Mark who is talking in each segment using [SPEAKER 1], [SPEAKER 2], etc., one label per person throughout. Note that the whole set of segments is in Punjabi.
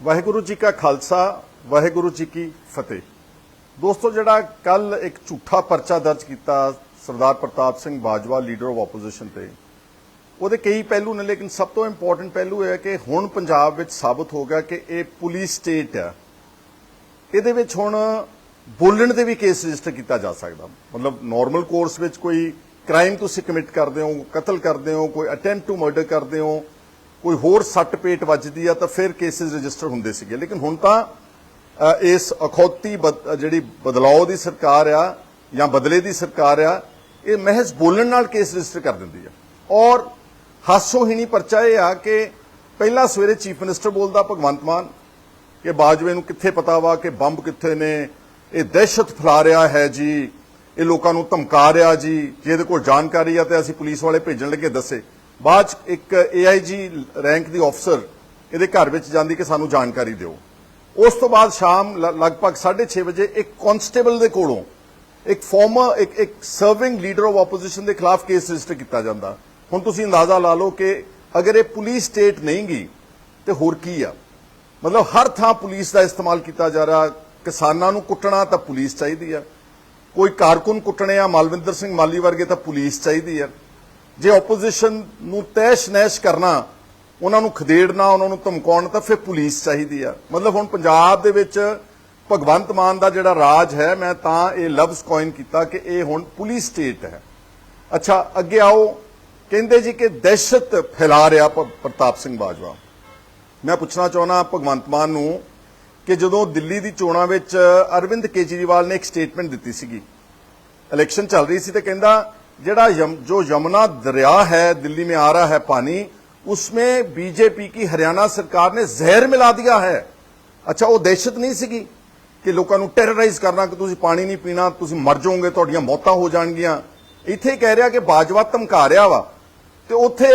[SPEAKER 1] ਵਾਹਿਗੁਰੂ ਜੀ ਕਾ ਖਾਲਸਾ, ਵਾਹਿਗੁਰੂ ਜੀ ਕੀ ਫਤਿਹ। ਦੋਸਤੋ, ਜਿਹੜਾ ਕੱਲ ਇੱਕ ਝੂਠਾ ਪਰਚਾ ਦਰਜ ਕੀਤਾ Sardar Pratap Singh Bajwa leader of opposition ਤੇ, ਉਹਦੇ ਕਈ ਪਹਿਲੂ ਨੇ, ਲੇਕਿਨ ਸਭ ਤੋਂ ਇੰਪੋਰਟੈਂਟ ਪਹਿਲੂ ਇਹ ਹੈ ਕਿ ਹੁਣ ਪੰਜਾਬ ਵਿੱਚ ਸਾਬਤ ਹੋ ਗਿਆ ਕਿ ਇਹ ਪੁਲਿਸ ਸਟੇਟ ਹੈ। ਇਹਦੇ ਵਿੱਚ ਹੁਣ ਬੋਲਣ ਦੇ ਵੀ ਕੇਸ ਰਜਿਸਟਰ ਕੀਤਾ ਜਾ ਸਕਦਾ। ਮਤਲਬ ਨਾਰਮਲ ਕੋਰਸ ਵਿੱਚ ਕੋਈ ਕ੍ਰਾਈਮ ਤੁਸੀਂ ਕਮਿਟ ਕਰਦੇ ਹੋ, ਕਤਲ ਕਰਦੇ ਹੋ, ਕੋਈ ਅਟੈਂਪਟ ਟੂ ਮਰਡਰ ਕਰਦੇ ਹੋ ਕੋਈ ਹੋਰ ਸੱਟ ਪੇਟ ਵੱਜਦੀ ਆ ਤਾਂ ਫਿਰ ਕੇਸਿਸ ਰਜਿਸਟਰ ਹੁੰਦੇ ਸੀਗੇ। ਲੇਕਿਨ ਹੁਣ ਤਾਂ ਇਸ ਅਖੌਤੀ ਜਿਹੜੀ ਬਦਲਾਅ ਦੀ ਸਰਕਾਰ ਆ ਜਾਂ ਬਦਲੇ ਦੀ ਸਰਕਾਰ ਆ, ਇਹ ਮਹਿਜ਼ ਬੋਲਣ ਨਾਲ ਕੇਸ ਰਜਿਸਟਰ ਕਰ ਦਿੰਦੀ ਆ। ਔਰ ਹਾਸੋਹੀਣੀ ਪਰਚਾ ਇਹ ਆ ਕਿ ਪਹਿਲਾਂ ਸਵੇਰੇ ਚੀਫ ਮਿਨਿਸਟਰ ਬੋਲਦਾ ਭਗਵੰਤ ਮਾਨ ਕਿ ਬਾਜਵੇ ਨੂੰ ਕਿੱਥੇ ਪਤਾ ਵਾ ਕਿ ਬੰਬ ਕਿੱਥੇ ਨੇ, ਇਹ ਦਹਿਸ਼ਤ ਫੈਲਾ ਰਿਹਾ ਹੈ ਜੀ, ਇਹ ਲੋਕਾਂ ਨੂੰ ਧਮਕਾ ਰਿਹਾ ਜੀ ਜੇ ਇਹਦੇ ਕੋਲ ਜਾਣਕਾਰੀ ਆ ਤੇ ਅਸੀਂ ਪੁਲਿਸ ਵਾਲੇ ਭੇਜਣ ਲੱਗੇ ਦੱਸੇ। ਬਾਅਦ 'ਚ ਇੱਕ ਏਆਈਜੀ ਰੈਂਕ ਦੀ ਅਫਸਰ ਇਹਦੇ ਘਰ ਵਿੱਚ ਜਾਂਦੀ ਕਿ ਸਾਨੂੰ ਜਾਣਕਾਰੀ ਦਿਓ। ਉਸ ਤੋਂ ਬਾਅਦ ਸ਼ਾਮ ਲ- ਲਗਭਗ 6:30 ਵਜੇ ਇੱਕ ਕਨਸਟੇਬਲ ਦੇ ਕੋਲੋਂ ਇੱਕ ਫਾਰਮਰ ਇੱਕ ਇੱਕ ਸਰਵਿੰਗ ਲੀਡਰ ਆਫ ਆਪੋਜੀਸ਼ਨ ਦੇ ਖਿਲਾਫ ਕੇਸ ਰਜਿਸਟਰ ਕੀਤਾ ਜਾਂਦਾ। ਹੁਣ ਤੁਸੀਂ ਅੰਦਾਜ਼ਾ ਲਾ ਲਓ ਕਿ ਅਗਰ ਇਹ ਪੁਲਿਸ ਸਟੇਟ ਨਹੀਂ ਗਈ ਤੇ ਹੋਰ ਕੀ ਆ? ਮਤਲਬ ਹਰ ਥਾਂ ਪੁਲਿਸ ਦਾ ਇਸਤੇਮਾਲ ਕੀਤਾ ਜਾ ਰਿਹਾ, ਕਿਸਾਨਾਂ ਨੂੰ ਕੁੱਟਣਾ ਤਾਂ ਪੁਲਿਸ ਚਾਹੀਦੀ ਆ। ਕੋਈ ਕਾਰਕੁਨ ਕੁੱਟਣੇ ਆ, ਮਾਲਵਿੰਦਰ ਸਿੰਘ ਮਾਲੀ ਵਰਗੇ ਤਾਂ ਪੁਲਿਸ ਚਾਹੀਦੀ ਆ। ਜੇ ਆਪੋਜੀਸ਼ਨ ਨੂੰ ਤੈਸ਼ ਨੈਸ਼ ਕਰਨਾ, ਉਹਨਾਂ ਨੂੰ ਖਦੇੜਨਾ, ਉਹਨਾਂ ਨੂੰ ਧਮਕਾਉਣਾ, ਤਾਂ ਫਿਰ ਪੁਲਿਸ ਚਾਹੀਦੀ ਆ। ਮਤਲਬ ਹੁਣ ਪੰਜਾਬ ਦੇ ਵਿੱਚ ਭਗਵੰਤ ਮਾਨ ਦਾ ਜਿਹੜਾ ਰਾਜ ਹੈ, ਮੈਂ ਤਾਂ ਇਹ ਲਫ਼ਜ਼ ਕੋਇਨ ਕੀਤਾ ਕਿ ਇਹ ਹੁਣ ਪੁਲਿਸ ਸਟੇਟ ਹੈ। ਅੱਛਾ, ਅੱਗੇ ਆਓ। ਕਹਿੰਦੇ ਜੀ ਕਿ ਦਹਿਸ਼ਤ ਫੈਲਾ ਰਿਹਾ ਪ੍ਰਤਾਪ ਸਿੰਘ ਬਾਜਵਾ। ਮੈਂ ਪੁੱਛਣਾ ਚਾਹੁੰਦਾ ਭਗਵੰਤ ਮਾਨ ਨੂੰ ਕਿ ਜਦੋਂ ਦਿੱਲੀ ਦੀ ਚੋਣਾਂ ਵਿੱਚ ਅਰਵਿੰਦ ਕੇਜਰੀਵਾਲ ਨੇ ਇੱਕ ਸਟੇਟਮੈਂਟ ਦਿੱਤੀ ਸੀਗੀ। ਇਲੈਕਸ਼ਨ ਚੱਲ ਰਹੀ ਸੀ ਤੇ ਕਹਿੰਦਾ जड़ा यम, जो यमुना दरिया है दिल्ली में आ रहा है पानी उसमें बीजेपी की हरियाणा सरकार ने जहर मिला दिया है अच्छा वो दहशत नहीं ਸੀਗੀ ਕਿ ਲੋਕਾਂ ਨੂੰ ਟੈਰਰਾਈਜ਼ ਕਰਨਾ ਕਿ ਤੁਸੀਂ ਪਾਣੀ ਨਹੀਂ ਪੀਣਾ ਤੁਸੀਂ ਮਰ ਜਾਓਗੇ ਤੁਹਾਡੀਆਂ ਮੌਤਾਂ ਹੋ ਜਾਣਗੀਆਂ ਇੱਥੇ ਹੀ ਕਹਿ ਰਿਹਾ ਕਿ ਬਾਜਵਾ ਧਮਕਾ ਰਿਹਾ ਵਾ ਤੇ ਉੱਥੇ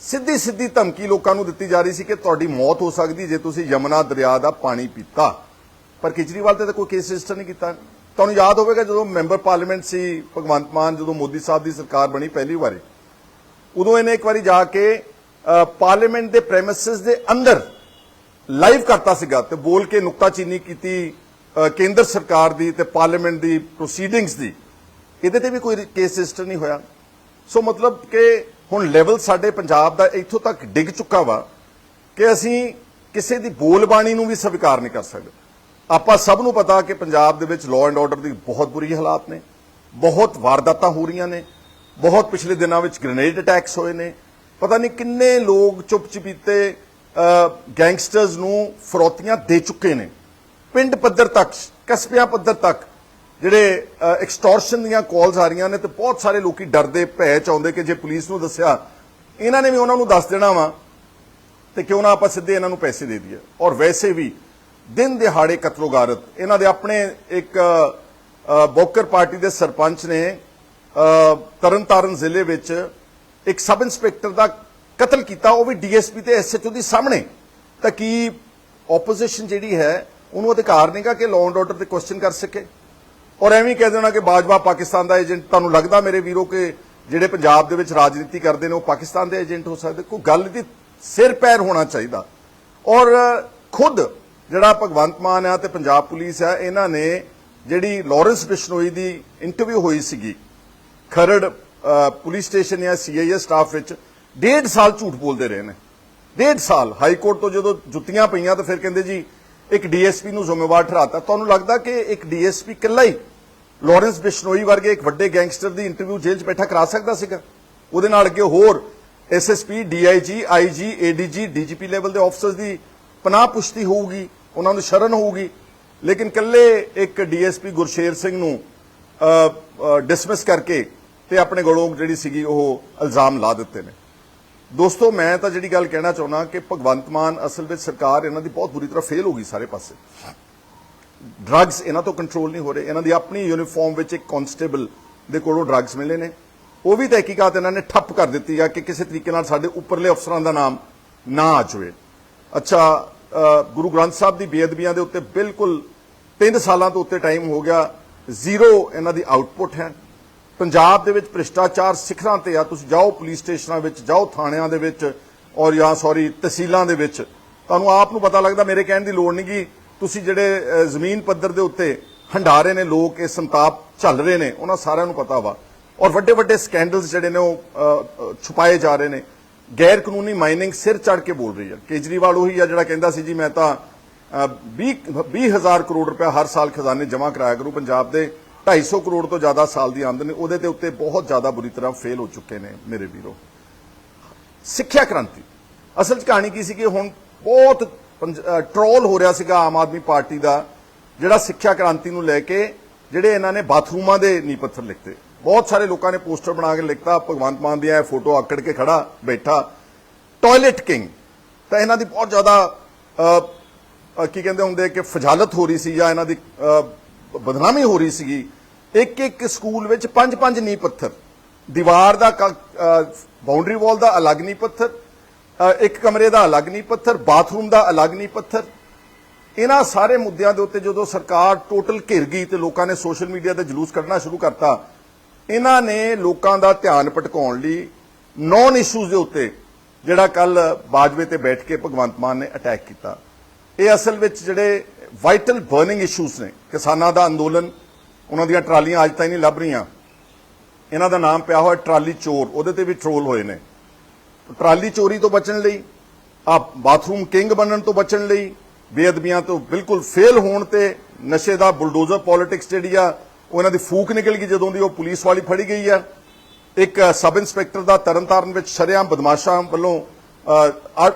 [SPEAKER 1] ਸਿੱਧੀ ਸਿੱਧੀ ਧਮਕੀ ਲੋਕਾਂ ਨੂੰ ਦਿੱਤੀ ਜਾ ਰਹੀ ਸੀ ਕਿ ਤੁਹਾਡੀ ਮੌਤ ਹੋ ਸਕਦੀ ਜੇ ਤੁਸੀਂ ਯਮਨਾ ਦਰਿਆ ਦਾ ਪਾਣੀ ਪੀਤਾ ਪਰ ਕੇਜਰੀਵਾਲ ਤੇ ਤਾਂ ਕੋਈ ਕੇਸ ਰਜਿਸਟਰ ਨਹੀਂ ਕੀਤਾ ਤੁਹਾਨੂੰ ਯਾਦ ਹੋਵੇਗਾ ਜਦੋਂ ਮੈਂਬਰ ਪਾਰਲੀਮੈਂਟ ਸੀ, ਭਗਵੰਤ ਮਾਨ, ਜਦੋਂ ਮੋਦੀ ਸਾਹਿਬ ਦੀ ਸਰਕਾਰ ਬਣੀ ਪਹਿਲੀ ਵਾਰੀ। ਉਦੋਂ ਇਹਨੇ ਇੱਕ ਵਾਰੀ ਜਾ ਕੇ ਪਾਰਲੀਮੈਂਟ ਦੇ ਪ੍ਰੈਮਿਸਿਸ ਦੇ ਅੰਦਰ ਲਾਈਵ ਕਰਤਾ ਸੀਗਾ ਤੇ ਬੋਲ ਕੇ ਨੁਕਤਾਚੀਨੀ ਕੀਤੀ ਕੇਂਦਰ ਸਰਕਾਰ ਦੀ ਤੇ ਪਾਰਲੀਮੈਂਟ ਦੀ ਪ੍ਰੋਸੀਡਿੰਗਸ ਦੀ। ਇਹਦੇ ਤੇ ਵੀ ਕੋਈ ਕੇਸ ਰਜਿਸਟਰ ਨਹੀਂ ਹੋਇਆ। ਸੋ ਮਤਲਬ ਕਿ ਹੁਣ ਲੈਵਲ ਸਾਡੇ ਪੰਜਾਬ ਦਾ ਇੱਥੋਂ ਤੱਕ ਡਿੱਗ ਚੁੱਕਾ ਵਾ ਕਿ ਅਸੀਂ ਕਿਸੇ ਦੀ ਬੋਲਬਾਣੀ ਨੂੰ ਵੀ ਸਵੀਕਾਰ ਨਹੀਂ ਕਰ ਸਕਦੇ। ਆਪਾਂ ਸਭ ਨੂੰ ਪਤਾ ਕਿ ਪੰਜਾਬ ਦੇ ਵਿੱਚ ਲਾਅ ਐਂਡ ਆਰਡਰ ਦੀ ਬਹੁਤ ਬੁਰੀ ਹਾਲਾਤ ਨੇ, ਬਹੁਤ ਵਾਰਦਾਤਾਂ ਹੋ ਰਹੀਆਂ ਨੇ, ਬਹੁਤ ਪਿਛਲੇ ਦਿਨਾਂ ਵਿੱਚ ਗ੍ਰੇਨੇਡ ਅਟੈਕਸ ਹੋਏ ਨੇ। ਪਤਾ ਨਹੀਂ ਕਿੰਨੇ ਲੋਕ ਚੁੱਪ ਚਪੀਤੇ ਗੈਂਗਸਟਰਸ ਨੂੰ ਫਰੋਤੀਆਂ ਦੇ ਚੁੱਕੇ ਨੇ। ਪਿੰਡ ਪੱਧਰ ਤੱਕ, ਕਸਬਿਆਂ ਪੱਧਰ ਤੱਕ ਜਿਹੜੇ ਐਕਸਟੋਰਸ਼ਨ ਦੀਆਂ ਕਾਲਸ ਆ ਰਹੀਆਂ ਨੇ ਤੇ ਬਹੁਤ ਸਾਰੇ ਲੋਕੀ ਡਰਦੇ, ਭੈ ਚ ਆਉਂਦੇ ਕਿ ਜੇ ਪੁਲਿਸ ਨੂੰ ਦੱਸਿਆ, ਇਹਨਾਂ ਨੇ ਵੀ ਉਹਨਾਂ ਨੂੰ ਦੱਸ ਦੇਣਾ ਵਾ ਤੇ ਕਿਉਂ ਨਾ ਆਪਾਂ ਸਿੱਧੇ ਇਹਨਾਂ ਨੂੰ ਪੈਸੇ ਦੇ ਦਈਏ। ਔਰ ਵੈਸੇ ਵੀ ਦਿਨ ਦਿਹਾੜੇ ਕਤਲੋਗਾਰਤ ਇਹਨਾਂ ਦੇ ਆਪਣੇ ਇੱਕ ਬੋਕਰ ਪਾਰਟੀ ਦੇ ਸਰਪੰਚ ਨੇ ਅ, ਤਰਨਤਾਰਨ ਜ਼ਿਲ੍ਹੇ ਵਿੱਚ ਇੱਕ ਸਬ ਇੰਸਪੈਕਟਰ ਦਾ ਕਤਲ ਕੀਤਾ। ਉਹ ਵੀ ਡੀਐਸਪੀ ਤੇ ਐਸਐਚਓ ਦੀ ਸਾਹਮਣੇ। ਤਾਂ ਕੀ ਆਪੋਜੀਸ਼ਨ ਜਿਹੜੀ ਹੈ ਉਹਨੂੰ ਅਧਿਕਾਰ ਨਹੀਂਗਾ ਕਿ ਲਾਅ ਐਂਡ ਆਰਡਰ ਤੇ ਕੁਐਸਚਨ ਕਰ ਸਕੇ? ਔਰ ਐਵੇਂ ਕਹਿ ਦੇਣਾ ਕਿ ਬਾਜਵਾ ਪਾਕਿਸਤਾਨ ਦਾ ਏਜੰਟ ਤੁਹਾਨੂੰ ਲੱਗਦਾ ਮੇਰੇ ਵੀਰੋ ਕਿ ਜਿਹੜੇ ਪੰਜਾਬ ਦੇ ਵਿੱਚ ਰਾਜਨੀਤੀ ਕਰਦੇ ਨੇ ਉਹ ਪਾਕਿਸਤਾਨ ਦੇ ਏਜੰਟ ਹੋ ਸਕਦੇ? ਕੋਈ ਗੱਲ ਦੀ ਸਿਰ ਪੈਰ ਹੋਣਾ ਚਾਹੀਦਾ। ਔਰ ਖੁਦ ਜਿਹੜਾ ਭਗਵੰਤ ਮਾਨ ਆ ਤੇ ਪੰਜਾਬ ਪੁਲਿਸ ਆ, ਇਹਨਾਂ ਨੇ ਜਿਹੜੀ ਲਾਰੈਂਸ ਬਿਸ਼ਨੋਈ ਦੀ ਇੰਟਰਵਿਊ ਹੋਈ ਸੀਗੀ, ਖਰੜ ਪੁਲਿਸ ਸਟੇਸ਼ਨ ਜਾਂ ਸੀਆਈਏ ਸਟਾਫ ਵਿੱਚ, ਡੇਢ ਸਾਲ ਝੂਠ ਬੋਲਦੇ ਰਹੇ ਨੇ। ਡੇਢ ਸਾਲ। ਹਾਈ ਕੋਰਟ ਤੋਂ ਜਦੋਂ ਜੁੱਤੀਆਂ ਪਈਆਂ ਤਾਂ ਫਿਰ ਕਹਿੰਦੇ ਜੀ, ਇੱਕ ਡੀਐਸਪੀ ਨੂੰ ਜ਼ਿੰਮੇਵਾਰ ਠਹਿਰਾਤਾ। ਤੁਹਾਨੂੰ ਲੱਗਦਾ ਕਿ ਇੱਕ ਡੀਐਸਪੀ ਇਕੱਲਾ ਹੀ ਲਾਰੈਂਸ ਬਿਸ਼ਨੋਈ ਵਰਗੇ ਇੱਕ ਵੱਡੇ ਗੈਂਗਸਟਰ ਦੀ ਇੰਟਰਵਿਊ ਜੇਲ੍ਹ 'ਚ ਬੈਠਾ ਕਰਾ ਸਕਦਾ ਸੀਗਾ? ਉਹਦੇ ਨਾਲ ਅੱਗੇ ਹੋਰ SSP DIG IG ADG DGP level ਦੇ ਆਫਸਰਸ ਦੀ ਪਨਾਹ ਪੁਸ਼ਤੀ ਹੋਊਗੀ। ਉਹਨਾਂ ਨੂੰ ਸ਼ਰਨ ਹੋਊਗੀ। ਲੇਕਿਨ ਕੱਲੇ ਇੱਕ ਡੀਐਸਪੀ ਗੁਰਸ਼ੇਰ ਸਿੰਘ ਨੂੰ ਡਿਸਮਿਸ ਕਰਕੇ ਤੇ ਆਪਣੇ ਕੋਲੋਂ ਜਿਹੜੀ ਸੀਗੀ ਉਹ ਇਲਜ਼ਾਮ ਲਾ ਦਿੱਤੇ ਨੇ। ਦੋਸਤੋ, ਮੈਂ ਤਾਂ ਜਿਹੜੀ ਗੱਲ ਕਹਿਣਾ ਚਾਹੁੰਦਾ ਕਿ ਭਗਵੰਤ ਮਾਨ ਅਸਲ ਵਿੱਚ ਸਰਕਾਰ ਇਹਨਾਂ ਦੀ ਬਹੁਤ ਬੁਰੀ ਤਰ੍ਹਾਂ ਫੇਲ ਹੋ ਗਈ ਸਾਰੇ ਪਾਸੇ। ਡਰੱਗਸ ਇਹਨਾਂ ਤੋਂ ਕੰਟਰੋਲ ਨਹੀਂ ਹੋ ਰਹੇ। ਇਹਨਾਂ ਦੀ ਆਪਣੀ ਯੂਨੀਫਾਰਮ ਵਿੱਚ ਇੱਕ ਕਨਸਟੇਬਲ ਦੇ ਕੋਲੋਂ ਡਰੱਗਸ ਮਿਲੇ ਨੇ। ਉਹ ਵੀ ਤਹਿਕੀਕਾਤ ਇਹਨਾਂ ਨੇ ਠੱਪ ਕਰ ਦਿੱਤੀ ਆ ਕਿ ਕਿਸੇ ਤਰੀਕੇ ਨਾਲ ਸਾਡੇ ਉੱਪਰਲੇ ਅਫਸਰਾਂ ਦਾ ਨਾਮ ਨਾ ਆ ਜਾਵੇ। ਅੱਛਾ ਗੁਰੂ ਗ੍ਰੰਥ ਸਾਹਿਬ ਦੀ ਬੇਅਦਬੀਆਂ ਦੇ ਉੱਤੇ ਬਿਲਕੁਲ 3 ਸਾਲਾਂ ਤੋਂ ਉੱਤੇ ਟਾਈਮ ਹੋ ਗਿਆ। ਜ਼ੀਰੋ ਇਹਨਾਂ ਦੀ ਆਊਟਪੁੱਟ ਹੈ। ਪੰਜਾਬ ਦੇ ਵਿੱਚ ਭ੍ਰਿਸ਼ਟਾਚਾਰ ਸਿਖਰਾਂ ਤੇ ਆ। ਤੁਸੀਂ ਜਾਓ ਪੁਲਿਸ ਸਟੇਸ਼ਨਾਂ ਵਿੱਚ, ਜਾਓ ਥਾਣਿਆਂ ਦੇ ਵਿੱਚ ਔਰ ਜਾਂ ਸੌਰੀ ਤਹਿਸੀਲਾਂ ਦੇ ਵਿੱਚ। ਤੁਹਾਨੂੰ ਆਪ ਨੂੰ ਪਤਾ ਲੱਗਦਾ, ਮੇਰੇ ਕਹਿਣ ਦੀ ਲੋੜ ਨਹੀਂ ਕਿ ਤੁਸੀਂ ਜਿਹੜੇ ਜ਼ਮੀਨ ਪੱਧਰ ਦੇ ਉੱਤੇ ਹੰਡਾਰੇ ਨੇ, ਲੋਕ ਇਹ ਸੰਤਾਪ ਝੱਲ ਰਹੇ ਨੇ, ਉਹਨਾਂ ਸਾਰਿਆਂ ਨੂੰ ਪਤਾ ਵਾ। ਔਰ ਵੱਡੇ ਵੱਡੇ ਸਕੈਂਡਲਸ ਜਿਹੜੇ ਨੇ ਉਹ ਛੁਪਾਏ ਜਾ ਰਹੇ ਨੇ। ਗੈਰ ਕਾਨੂੰਨੀ ਮਾਈਨਿੰਗ ਸਿਰ ਚੜ ਕੇ ਬੋਲ ਰਹੀ ਹੈ। ਕੇਜਰੀਵਾਲ ਉਹੀ ਆ ਜਿਹੜਾ ਕਹਿੰਦਾ ਸੀ ਜੀ, ਮੈਂ ਤਾਂ 20 20000 ਕਰੋੜ ਰੁਪਏ ਹਰ ਸਾਲ ਖਜ਼ਾਨੇ ਜਮ੍ਹਾਂ ਕਰਾਇਆ ਕਰੂ। ਪੰਜਾਬ ਦੇ 250 ਕਰੋੜ ਤੋਂ ਜ਼ਿਆਦਾ ਸਾਲ ਦੀ ਆਮਦਨ ਉਹਦੇ ਤੇ ਉੱਤੇ ਬਹੁਤ ਜ਼ਿਆਦਾ ਬੁਰੀ ਤਰ੍ਹਾਂ ਫੇਲ ਹੋ ਚੁੱਕੇ ਨੇ ਮੇਰੇ ਵੀਰੋ। ਸਿੱਖਿਆ ਕ੍ਰਾਂਤੀ। ਅਸਲ 'ਚ ਕਹਾਣੀ ਕੀ ਸੀ ਕਿ ਹੁਣ ਬਹੁਤ ਟ੍ਰੋਲ ਹੋ ਰਿਹਾ ਸੀਗਾ ਆਮ ਆਦਮੀ ਪਾਰਟੀ ਦਾ, ਜਿਹੜਾ ਸਿੱਖਿਆ ਕ੍ਰਾਂਤੀ ਨੂੰ ਲੈ ਕੇ ਜਿਹੜੇ ਇਹਨਾਂ ਨੇ ਬਾਥਰੂਮਾਂ ਦੇ ਨੀਂਹ ਪੱਥਰ ਲਿਖਤੇ। ਬਹੁਤ ਸਾਰੇ ਲੋਕਾਂ ਨੇ ਪੋਸਟਰ ਬਣਾ ਕੇ ਲਿਖਤਾ, ਭਗਵੰਤ ਮਾਨ ਦੀਆਂ ਇਹ ਫੋਟੋ ਆਕੜ ਕੇ ਖੜਾ, ਬੈਠਾ। ਟਾਇਲਟ ਕਿੰਗ ਤਾਂ ਇਹਨਾਂ ਦੀ ਬਹੁਤ ਜ਼ਿਆਦਾ ਕੀ ਕਹਿੰਦੇ ਹੁੰਦੇ ਕਿ ਫਜਾਲਤ ਹੋ ਰਹੀ ਸੀ ਜਾਂ ਇਹਨਾਂ ਦੀ ਬਦਨਾਮੀ ਹੋ ਰਹੀ ਸੀਗੀ। ਇੱਕ ਇੱਕ ਸਕੂਲ ਵਿੱਚ ਪੰਜ ਪੰਜ ਨੀਂਹ ਪੱਥਰ। ਦੀਵਾਰ ਦਾ ਬਾਉਂਡਰੀ ਵਾਲ ਦਾ ਅਲੱਗ ਨੀਂਹ ਪੱਥਰ ਇੱਕ ਕਮਰੇ ਦਾ ਅਲੱਗ ਨੀਂਹ ਪੱਥਰ ਬਾਥਰੂਮ ਦਾ ਅਲੱਗ ਨੀਂਹ ਪੱਥਰ। ਇਹਨਾਂ ਸਾਰੇ ਮੁੱਦਿਆਂ ਦੇ ਉੱਤੇ ਜਦੋਂ ਸਰਕਾਰ ਟੋਟਲ ਘਿਰ ਗਈ ਤੇ ਲੋਕਾਂ ਨੇ ਸੋਸ਼ਲ ਮੀਡੀਆ ਤੇ ਜਲੂਸ ਕੱਢਣਾ ਸ਼ੁਰੂ ਕਰਤਾ ਇਹਨਾਂ ਨੇ ਲੋਕਾਂ ਦਾ ਧਿਆਨ ਭਟਕਾਉਣ ਲਈ ਨੌਨ ਇਸ਼ੂਜ਼ ਦੇ ਉੱਤੇ, ਜਿਹੜਾ ਕੱਲ ਬਾਜਵੇ ਤੇ ਬੈਠ ਕੇ ਭਗਵੰਤ ਮਾਨ ਨੇ ਅਟੈਕ ਕੀਤਾ। ਇਹ ਅਸਲ ਵਿੱਚ ਜਿਹੜੇ ਵਾਈਟਲ ਬਰਨਿੰਗ ਇਸ਼ੂਜ਼ ਨੇ, ਕਿਸਾਨਾਂ ਦਾ ਅੰਦੋਲਨ, ਉਹਨਾਂ ਦੀਆਂ ਟਰਾਲੀਆਂ ਅੱਜ ਤਾਈਂ ਨਹੀਂ ਲੱਭ ਰਹੀਆਂ। ਇਹਨਾਂ ਦਾ ਨਾਮ ਪਿਆ ਹੋਇਆ ਟਰਾਲੀ ਚੋਰ, ਉਹਦੇ ਤੇ ਵੀ ਟ੍ਰੋਲ ਹੋਏ ਨੇ। ਟਰਾਲੀ ਚੋਰੀ ਤੋਂ ਬਚਣ ਲਈ ਆ ਬਾਥਰੂਮ ਕਿੰਗ ਬਣਨ ਤੋਂ ਬਚਣ ਲਈ, ਬੇਅਦਬੀਆਂ ਤੋਂ ਬਿਲਕੁਲ ਫੇਲ ਹੋਣ ਤੇ ਨਸ਼ੇ ਦਾ ਬੁਲਡੋਜ਼ਰ ਪੋਲਿਟਿਕਸ ਜਿਹੜੀ ਆ ਉਹਨਾਂ ਦੀ ਫੂਕ ਨਿਕਲ ਗਈ ਜਦੋਂ ਦੀ ਉਹ ਪੁਲਿਸ ਵਾਲੀ ਫੜੀ ਗਈ ਆ ਇੱਕ ਸਬ ਇੰਸਪੈਕਟਰ ਦਾ ਤਰਨਤਾਰਨ ਵਿੱਚ ਸ਼ਰੇਆਮ ਬਦਮਾਸ਼ਾਂ ਵੱਲੋਂ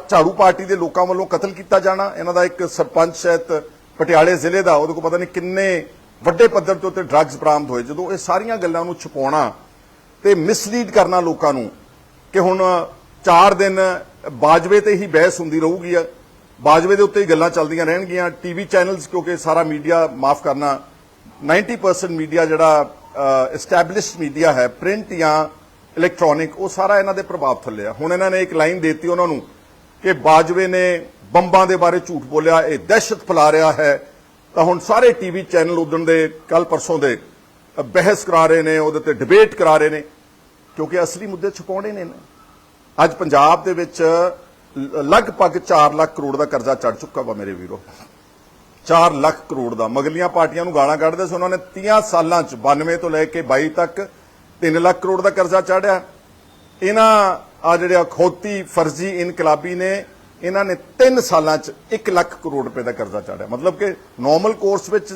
[SPEAKER 1] ਝਾੜੂ ਪਾਰਟੀ ਦੇ ਲੋਕਾਂ ਵੱਲੋਂ ਕਤਲ ਕੀਤਾ ਜਾਣਾ। ਇਹਨਾਂ ਦਾ ਇੱਕ ਸਰਪੰਚ ਸ਼ਹਿਤ ਪਟਿਆਲੇ ਜ਼ਿਲ੍ਹੇ ਦਾ। ਉਹਦੇ ਕੋਲ ਪਤਾ ਨਹੀਂ ਕਿੰਨੇ ਵੱਡੇ ਪੱਧਰ ਤੇ ਉੱਤੇ ਡਰੱਗਸ ਬਰਾਮਦ ਹੋਏ। ਜਦੋਂ ਇਹ ਸਾਰੀਆਂ ਗੱਲਾਂ ਨੂੰ ਛੁਪਾਉਣਾ ਤੇ ਮਿਸਲੀਡ ਕਰਨਾ ਲੋਕਾਂ ਨੂੰ ਕਿ ਹੁਣ 4 ਦਿਨ ਬਾਜਵੇ ਤੇ ਹੀ ਬਹਿਸ ਹੁੰਦੀ ਰਹੂਗੀ। ਆ ਬਾਜਵੇ ਦੇ ਉੱਤੇ ਹੀ ਗੱਲਾਂ ਚੱਲਦੀਆਂ ਰਹਿਣਗੀਆਂ। ਟੀਵੀ ਚੈਨਲਸ ਕਿਉਂਕਿ ਸਾਰਾ ਮੀਡੀਆ ਮਾਫ ਕਰਨਾ 90% ਮੀਡੀਆ ਜਿਹੜਾ ਐਸਟੈਬਲਿਸ਼ਡ ਮੀਡੀਆ ਹੈ ਪ੍ਰਿੰਟ ਜਾਂ ਇਲੈਕਟ੍ਰੋਨਿਕ ਉਹ ਸਾਰਾ ਇਹਨਾਂ ਦੇ ਪ੍ਰਭਾਵ ਥੱਲੇ ਆ। ਹੁਣ ਇਹਨਾਂ ਨੇ ਇੱਕ ਲਾਈਨ ਦਿੱਤੀ ਉਹਨਾਂ ਨੂੰ ਕਿ ਬਾਜਵੇ ਨੇ ਬੰਬਾਂ ਦੇ ਬਾਰੇ ਝੂਠ ਬੋਲਿਆ, ਇਹ ਦਹਿਸ਼ਤ ਫੈਲਾ ਰਿਹਾ ਹੈ। ਤਾਂ ਹੁਣ ਸਾਰੇ ਟੀਵੀ ਚੈਨਲ ਉਦਣ ਦੇ ਕੱਲ ਪਰਸੋਂ ਦੇ ਬਹਿਸ ਕਰਾ ਰਹੇ ਨੇ, ਉਹਦੇ ਤੇ ਡਿਬੇਟ ਕਰਾ ਰਹੇ ਨੇ, ਕਿਉਂਕਿ ਅਸਲੀ ਮੁੱਦੇ ਛੁਪਾਉਣੇ ਨੇ ਨਾ ਅੱਜ ਪੰਜਾਬ ਦੇ ਵਿੱਚ ਲਗਭਗ 4 ਲੱਖ ਕਰੋੜ ਦਾ ਕਰਜ਼ਾ ਚੜ ਚੁੱਕਾ ਵਾ ਮੇਰੇ ਵੀਰੋ। 4 ਲੱਖ ਕਰੋੜ ਦਾ। ਮਗਲੀਆਂ ਪਾਰਟੀਆਂ ਨੂੰ ਗਾਲਾਂ ਕੱਢਦੇ ਸੀ, ਉਹਨਾਂ ਨੇ 30 ਸਾਲਾਂ ਚ 92 ਤੋਂ ਲੈ ਕੇ 22 ਤੱਕ 3 ਲੱਖ ਕਰੋੜ ਦਾ ਕਰਜ਼ਾ ਚਾੜਿਆ। ਇਹਨਾਂ ਆ ਜਿਹੜੇ ਖੋਤੀ ਫਰਜ਼ੀ ਇਨਕਲਾਬੀ ਨੇ, ਇਹਨਾਂ ਨੇ 3 ਸਾਲਾਂ ਚ 1 ਲੱਖ ਕਰੋੜ ਰੁਪਏ ਦਾ ਕਰਜ਼ਾ ਚਾੜਿਆ। ਮਤਲਬ ਕਿ ਨਾਰਮਲ ਕੋਰਸ ਵਿੱਚ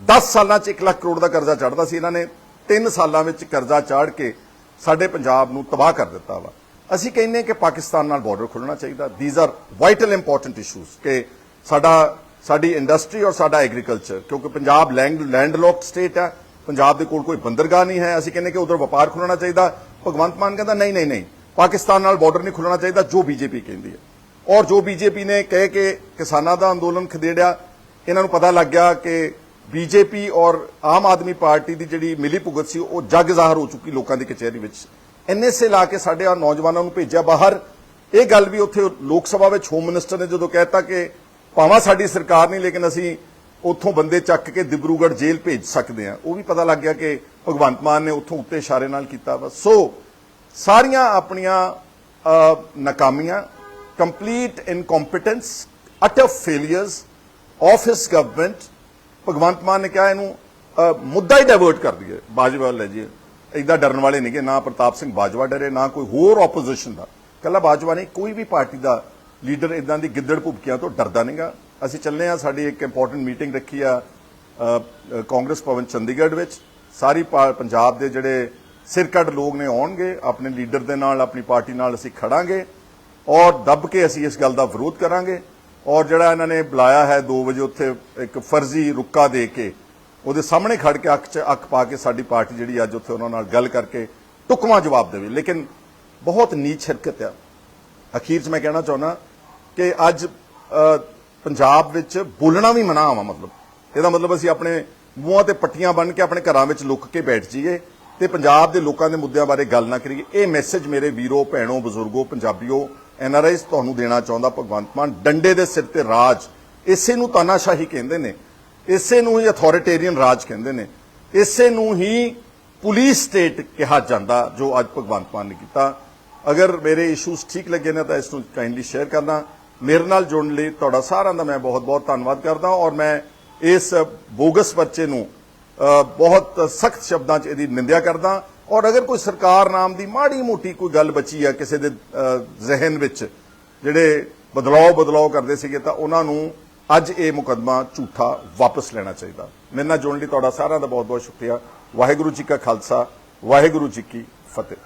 [SPEAKER 1] 10 ਸਾਲਾਂ ਚ 1 ਲੱਖ ਕਰੋੜ ਦਾ ਕਰਜ਼ਾ ਚੜਦਾ ਸੀ। ਇਹਨਾਂ ਨੇ 3 ਸਾਲਾਂ ਵਿੱਚ ਕਰਜ਼ਾ ਚਾੜ ਕੇ ਸਾਡੇ ਪੰਜਾਬ ਨੂੰ ਤਬਾਹ ਕਰ ਦਿੱਤਾ ਵਾ। ਅਸੀਂ ਕਹਿੰਦੇ ਕਿ ਪਾਕਿਸਤਾਨ ਨਾਲ ਬਾਰਡਰ ਖੁੱਲਣਾ ਚਾਹੀਦਾ। These are vital important issues ਕਿ ਸਾਡਾ ਸਾਡੀ ਇੰਡਸਟਰੀ ਔਰ ਸਾਡਾ ਐਗਰੀਕਲਚਰ, ਕਿਉਂਕਿ ਪੰਜਾਬ ਲੈਂਡ ਲੈਂਡਲੌਕਡ ਸਟੇਟ ਹੈ, ਪੰਜਾਬ ਦੇ ਕੋਲ ਕੋਈ ਬੰਦਰਗਾਹ ਨਹੀਂ ਹੈ। ਅਸੀਂ ਕਹਿੰਦੇ ਕਿ ਉਧਰ ਵਪਾਰ ਖੁੱਲਣਾ ਚਾਹੀਦਾ। ਭਗਵੰਤ ਮਾਨ ਕਹਿੰਦਾ, ਨਹੀਂ ਨਹੀਂ ਨਹੀਂ, ਪਾਕਿਸਤਾਨ ਨਾਲ ਬਾਰਡਰ ਨਹੀਂ ਖੁੱਲਣਾ ਚਾਹੀਦਾ, ਜੋ ਬੀਜੇਪੀ ਕਹਿੰਦੀ ਹੈ। ਔਰ ਜੋ ਬੀਜੇਪੀ ਨੇ ਕਹਿ ਕੇ ਕਿਸਾਨਾਂ ਦਾ ਅੰਦੋਲਨ ਖਦੇੜਿਆ, ਇਹਨਾਂ ਨੂੰ ਪਤਾ ਲੱਗ ਗਿਆ ਕਿ ਬੀਜੇਪੀ ਔਰ ਆਮ ਆਦਮੀ ਪਾਰਟੀ ਦੀ ਜਿਹੜੀ ਮਿਲੀ ਭੁਗਤ ਸੀ, ਉਹ ਜੱਗ ਜ਼ਾਹਰ ਹੋ ਚੁੱਕੀ ਲੋਕਾਂ ਦੀ ਕਚਹਿਰੀ ਵਿੱਚ। ਐਨਐਸਏ ਲਾ ਕੇ ਸਾਡੇ ਆ ਨੌਜਵਾਨਾਂ ਨੂੰ ਭੇਜਿਆ ਬਾਹਰ। ਇਹ ਗੱਲ ਵੀ ਉੱਥੇ ਲੋਕ ਸਭਾ ਵਿੱਚ ਹੋਮ ਮਿਨਿਸਟਰ ਨੇ ਜਦੋਂ ਕਹਿਤਾ ਕਿ ਭਾਵੇਂ ਸਾਡੀ ਸਰਕਾਰ ਨਹੀਂ, ਲੇਕਿਨ ਅਸੀਂ ਉੱਥੋਂ ਬੰਦੇ ਚੱਕ ਕੇ ਦਿਬਰੂਗੜ ਜੇਲ੍ਹ ਭੇਜ ਸਕਦੇ ਆ ਉਹ ਵੀ ਪਤਾ ਲੱਗ ਗਿਆ ਕਿ ਭਗਵੰਤ ਮਾਨ ਨੇ ਉੱਥੋਂ ਉੱਤੇ ਇਸ਼ਾਰੇ ਨਾਲ ਕੀਤਾ ਵਾ। ਸੋ ਸਾਰੀਆਂ ਆਪਣੀਆਂ ਨਾਕਾਮੀਆਂ complete incompetence utter failures of his government Bhagwant Mann ਨੇ ਕਿਹਾ ਇਹਨੂੰ ਮੁੱਦਾ ਹੀ ਡਾਇਵਰਟ ਕਰ ਦਈਏ। ਬਾਜਵਾ ਲੈ ਜੀ ਇਦਾਂ ਡਰਨ ਵਾਲੇ ਨਹੀਂਗੇ ਨਾ ਪ੍ਰਤਾਪ ਸਿੰਘ ਬਾਜਵਾ ਡਰੇ, ਨਾ ਕੋਈ ਹੋਰ ਆਪੋਜੀਸ਼ਨ ਦਾ। ਕੱਲਾ ਬਾਜਵਾ ਨਹੀਂ, ਕੋਈ ਵੀ ਪਾਰਟੀ ਦਾ ਲੀਡਰ ਇਦਾਂ ਦੀ ਗਿੱਦੜ ਭੁਬਕਿਆਂ ਤੋਂ ਡਰਦਾ ਨਹੀਂਗਾ। ਅਸੀਂ ਚੱਲੇ ਆ, ਸਾਡੀ ਇੱਕ ਇੰਪੋਰਟੈਂਟ ਮੀਟਿੰਗ ਰੱਖੀ ਆ ਕਾਂਗਰਸ ਭਵਨ ਚੰਡੀਗੜ੍ਹ ਵਿੱਚ। ਸਾਰੀ ਪਾ- ਪੰਜਾਬ ਦੇ ਜਿਹੜੇ ਸਿਰਕੱਢ ਲੋਕ ਨੇ ਆਉਣਗੇ, ਆਪਣੇ ਲੀਡਰ ਦੇ ਨਾਲ, ਆਪਣੀ ਪਾਰਟੀ ਨਾਲ ਅਸੀਂ ਖੜਾਂਗੇ ਔਰ ਦੱਬ ਕੇ ਅਸੀਂ ਇਸ ਗੱਲ ਦਾ ਵਿਰੋਧ ਕਰਾਂਗੇ। ਔਰ ਜਿਹੜਾ ਇਹਨਾਂ ਨੇ ਬੁਲਾਇਆ ਹੈ 2 ਵਜੇ, ਉੱਥੇ ਇੱਕ ਫਰਜ਼ੀ ਰੁੱਕਾ ਦੇ ਕੇ, ਉਹਦੇ ਸਾਹਮਣੇ ਖੜ ਕੇ ਅੱਖ 'ਚ ਅੱਖ ਪਾ ਕੇ ਸਾਡੀ ਪਾਰਟੀ ਜਿਹੜੀ ਅੱਜ ਉੱਥੇ ਉਹਨਾਂ ਨਾਲ ਗੱਲ ਕਰਕੇ ਟੁਕਮਾ ਜਵਾਬ ਦੇਵੇ। ਲੇਕਿਨ ਬਹੁਤ ਨੀਚ ਹਰਕਤ ਆ। ਅਖੀਰ 'ਚ ਮੈਂ ਕਹਿਣਾ ਚਾਹੁੰਦਾ ਕਿ ਅੱਜ ਪੰਜਾਬ ਵਿੱਚ ਬੋਲਣਾ ਵੀ ਮਨਾ ਆਵਾ ਮਤਲਬ। ਇਹਦਾ ਮਤਲਬ ਅਸੀਂ ਆਪਣੇ ਮੂੰਹਾਂ ਤੇ ਪੱਟੀਆਂ ਬੰਨ ਕੇ ਆਪਣੇ ਘਰਾਂ ਵਿੱਚ ਲੁੱਕ ਕੇ ਬੈਠ ਜਾਈਏ ਤੇ ਪੰਜਾਬ ਦੇ ਲੋਕਾਂ ਦੇ ਮੁੱਦਿਆਂ ਬਾਰੇ ਗੱਲ ਨਾ ਕਰੀਏ। ਇਹ ਮੈਸੇਜ ਮੇਰੇ ਵੀਰੋ, ਭੈਣੋ, ਬਜ਼ੁਰਗੋ, ਪੰਜਾਬੀਓ ਐਨਆਰਆਈਜ਼ ਤੁਹਾਨੂੰ ਦੇਣਾ ਚਾਹੁੰਦਾ ਭਗਵੰਤ ਮਾਨ। ਡੰਡੇ ਦੇ ਸਿਰ ਤੇ ਰਾਜ, ਇਸੇ ਨੂੰ ਤਾਨਾਸ਼ਾਹੀ ਕਹਿੰਦੇ ਨੇ। ਇਸੇ ਨੂੰ ਹੀ ਅਥਾਰਟੇਰੀਅਨ ਰਾਜ ਕਹਿੰਦੇ ਨੇ। ਇਸੇ ਨੂੰ ਹੀ ਪੁਲਿਸ ਸਟੇਟ ਕਿਹਾ ਜਾਂਦਾ, ਜੋ ਅੱਜ ਭਗਵੰਤ ਮਾਨ ਨੇ ਕੀਤਾ। ਅਗਰ ਮੇਰੇ ਇਸ਼ੂਜ਼ ਠੀਕ ਲੱਗੇ ਨੇ ਤਾਂ ਇਸ ਨੂੰ ਕਾਈਂਡਲੀ ਸ਼ੇਅਰ ਕਰਨਾ। ਮੇਰੇ ਨਾਲ ਜੁੜਨ ਲਈ ਤੁਹਾਡਾ ਸਾਰਿਆਂ ਦਾ ਮੈਂ ਬਹੁਤ-ਬਹੁਤ ਧੰਨਵਾਦ ਕਰਦਾ ਔਰ ਮੈਂ ਇਸ ਬੋਗਸ ਬੱਚੇ ਨੂੰ ਬਹੁਤ ਸਖਤ ਸ਼ਬਦਾਂ 'ਚ ਇਹਦੀ ਨਿੰਦਿਆ ਕਰਦਾ ਔਰ ਅਗਰ ਕੋਈ ਸਰਕਾਰ ਨਾਮ ਦੀ ਮਾੜੀ ਮੋਟੀ ਕੋਈ ਗੱਲ ਬਚੀ ਆ ਕਿਸੇ ਦੇ ਅ, ਜ਼ਿਹਨ ਵਿੱਚ ਜਿਹੜੇ ਬਦਲਾਅ ਬਦਲਾਅ ਕਰਦੇ ਸੀਗੇ ਤਾਂ ਉਹਨਾਂ ਨੂੰ ਅੱਜ ਇਹ ਮੁਕੱਦਮਾ ਝੂਠਾ ਵਾਪਸ ਲੈਣਾ ਚਾਹੀਦਾ। ਮੇਰੇ ਨਾਲ ਜੁੜਨ ਲਈ ਤੁਹਾਡਾ ਸਾਰਿਆਂ ਦਾ ਬਹੁਤ ਬਹੁਤ ਸ਼ੁਕਰੀਆ। ਵਾਹਿਗੁਰੂ ਜੀ ਕਾ ਖਾਲਸਾ ਵਾਹਿਗੁਰੂ ਜੀ ਕੀ ਫਤਿਹ।